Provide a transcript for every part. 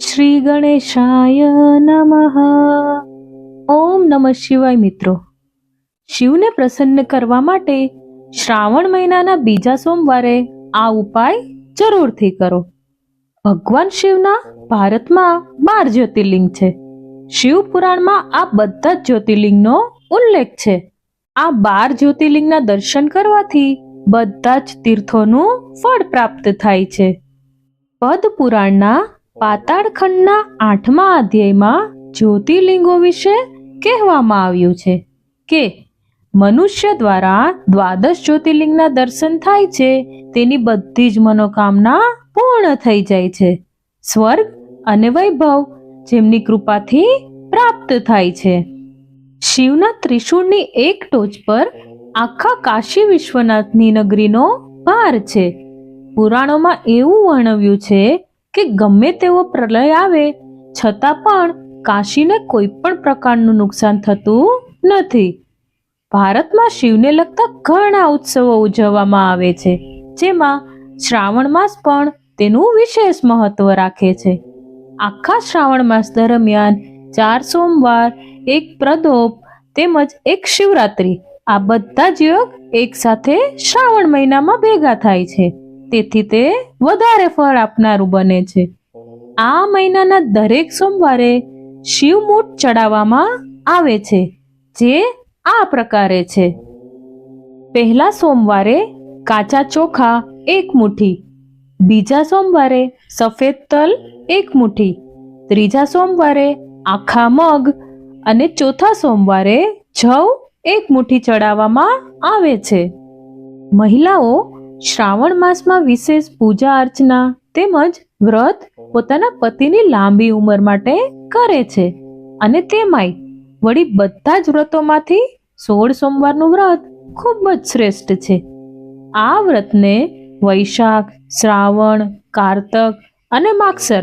શ્રી ગણેશાય નમઃ। ઓમ નમઃ શિવાય મિત્રો। શિવને પ્રસન્ન કરવા માટે શ્રાવણ મહિનાના બીજા સોમવારે આ ઉપાય જરૂરથી કરો। ભગવાન શિવના ભારતમાં બાર જ્યોતિર્લિંગ છે। શિવ પુરાણમાં આ બધા જ જ્યોતિર્લિંગનો ઉલ્લેખ છે। આ બાર જ્યોતિર્લિંગના દર્શન કરવાથી બધા જ તીર્થોનું ફળ પ્રાપ્ત થાય છે। પદ પુરાણના પાતાળખંડના આઠમા અધ્યાયમાં જ્યોતિર્લિંગો વિશે કહેવામાં આવ્યું છે કે મનુષ્ય દ્વારા દ્વાદશ જ્યોતિર્લિંગના દર્શન થાય છે, તેની બધી જ મનોકામના પૂર્ણ થઈ જાય છે. સ્વર્ગ અને વૈભવ જેમની કૃપાથી પ્રાપ્ત થાય છે. શિવના ત્રિશૂળની એક ટોચ પર આખા કાશી વિશ્વનાથની નગરીનો ભાર છે. પુરાણોમાં એવું વર્ણવ્યું છે કે ગમે તેવો પ્રલય આવે, છતાં પણ કાશીને કોઈ પણ પ્રકારનું નુકસાન થતું નથી. ભારતમાં શિવને લગતા ઘણા ઉત્સવો ઉજવવામાં આવે છે, જેમાં શ્રાવણ માસ પણ તેનું વિશેષ મહત્વ રાખે છે. આખા શ્રાવણ માસ દરમિયાન ચાર સોમવાર, એક પ્રદોપ તેમજ એક શિવરાત્રી આ બધા જ યોગ એકસાથે શ્રાવણ મહિનામાં ભેગા થાય છે. તેથી તે વધારે ફળ આપનારું બને છે. આ મહિનાના દરેક સોમવારે શિવમૂઠ ચડાવવામાં આવે છે જે આ પ્રકારે છે. પહેલા સોમવારે કાચા ચોખા એક મુઠ્ઠી બીજા સોમવારે સફેદ તલ એક મુઠ્ઠી ત્રીજા સોમવારે આખા મગ અને ચોથા સોમવારે જવ એક મુઠ્ઠી ચડાવવામાં આવે છે. મહિલાઓ શ્રાવણ માસમાં વિશેષ પૂજા અર્ચના તેમજ વ્રત પોતાના પતિની લાંબી ઉંમર માટે કરે છે. અને તેમાંય વળી બધા જ વ્રતોમાંથી સોળ સોમવારનું વ્રત ખૂબ જ શ્રેષ્ઠ છે. આ વ્રતને વૈશાખ, શ્રાવણ, કારતક અને માગસર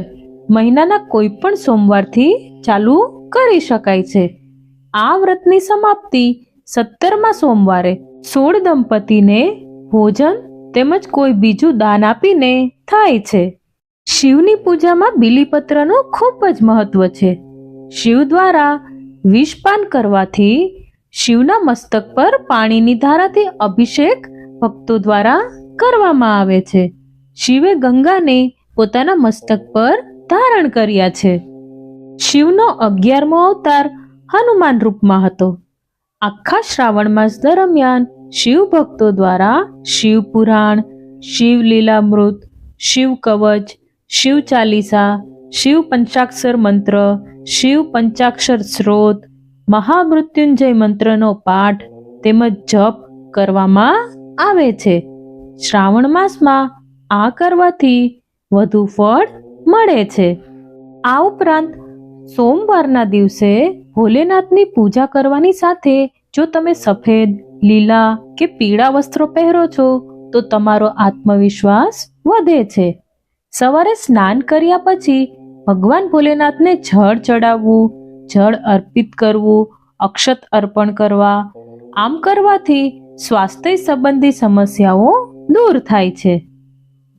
મહિનાના કોઈ પણ સોમવારથી ચાલુ કરી શકાય છે. આ વ્રતની સમાપ્તિ સત્તરમા સોમવારે સોળ દંપતીને ભોજન તેમજ કોઈ બીજું દાન આપીને થાય છે. શિવની પૂજામાં બીલીપત્રનું ખૂબ જ મહત્વ છે. શિવ દ્વારા વિષપાન કરવાથી શિવના મસ્તક પર પાણીની ધારાથી અભિષેક ભક્તો દ્વારા કરવામાં આવે છે. શિવે ગંગાને પોતાના મસ્તક પર ધારણ કર્યા છે. શિવનો અગિયારમો અવતાર હનુમાન રૂપમાં હતો. આખા શ્રાવણ માસ દરમિયાન શિવ ભક્તો દ્વારા શિવ પુરાણ શિવ લીલામૃત શિવ કવચ શિવ ચાલીસા શિવ પંચાક્ષર મંત્ર શિવ પંચાક્ષર સ્ત્રોત મહામૃત્યુંજય મંત્રનો પાઠ તેમજ જપ કરવામાં આવે છે. શ્રાવણ માસમાં આ કરવાથી વધુ ફળ મળે છે. આ ઉપરાંત સોમવારના દિવસે ભોલેનાથની પૂજા કરવાની સાથે જો તમે સફેદ લીલા કે પીળા વસ્ત્રો પહેરો છો, તો તમારો આત્મવિશ્વાસ વધે છે. સવારે સ્નાન કર્યા પછી ભગવાન ભોલેનાથને જળ ચડાવવું, જળ અર્પિત કરવું, અક્ષત અર્પણ કરવા, આમ કરવાથી સ્વાસ્થ્ય સંબંધી સમસ્યાઓ દૂર થાય છે.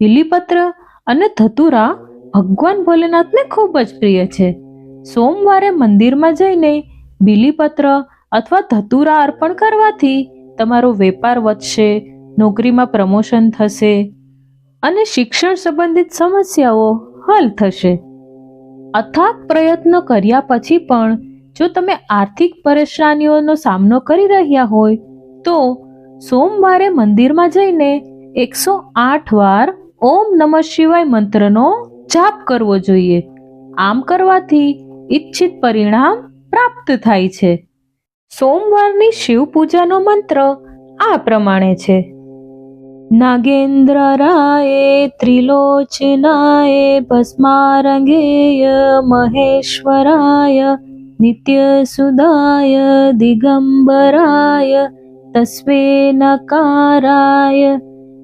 બીલીપત્ર અને ધતુરા ભગવાન ભોલેનાથને ખૂબ જ પ્રિય છે. સોમવારે મંદિરમાં જઈને બીલીપત્ર અથવા ધતુરા અર્પણ કરવાથી તમારો વેપાર વધશે, નોકરીમાં પ્રમોશન થશે અને શિક્ષણ સંબંધિત સમસ્યાઓ હલ થશે. અથાગ પ્રયત્નો કર્યા પછી પણ જો તમે આર્થિક પરેશાનીઓનો સામનો કરી રહ્યા હોય, તો સોમવારે મંદિરમાં જઈને એકસો આઠ વાર ઓમ નમઃ શિવાય મંત્રનો જાપ કરવો જોઈએ. આમ કરવાથી ઈચ્છિત પરિણામ પ્રાપ્ત થાય છે. સોમવારની શિવ પૂજાનો મંત્ર આ પ્રમાણે છે. નાગેન્દ્ર રાય ત્રિલોચનાય ભસ્મારંગેય મહેશ્વરાય નિત્યસુદાય દિગંબરાય તસ્વે નકારાય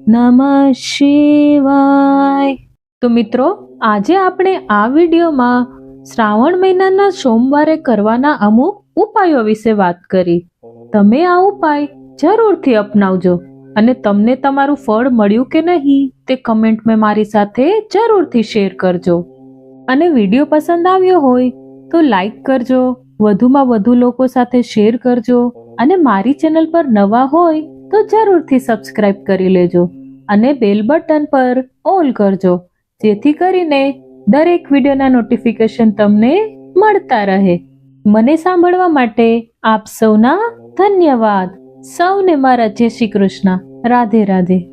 નમઃ શિવાય. તો મિત્રો, આજે આપણે આ વિડીયોમાં શ્રાવણ મહિનાના સોમવારે કરવાના અમુક ઉપાયો વિશે વાત કરી. તમે આ ઉપાય જરૂરથી અપનાવજો અને તમને તમારું ફળ મળ્યું કે નહીં તે કમેન્ટ મેં મારી સાથે જરૂરથી શેર કરજો. અને વીડિયો પસંદ આવ્યો હોય તો લાઈક કરજો, વધુમાં વધુ લોકો સાથે શેર કરજો અને મારી ચેનલ પર નવા હોય તો જરૂરથી સબસ્ક્રાઇબ કરી લેજો અને બેલ બટન પર ઓલ કરજો, જેથી કરીને દરેક વિડીયોના નોટિફિકેશન તમને મળતા રહે. મને સાંભળવા માટે આપ સૌના ધન્યવાદ. સૌને મારા જય શ્રી કૃષ્ણ. રાધે રાધે.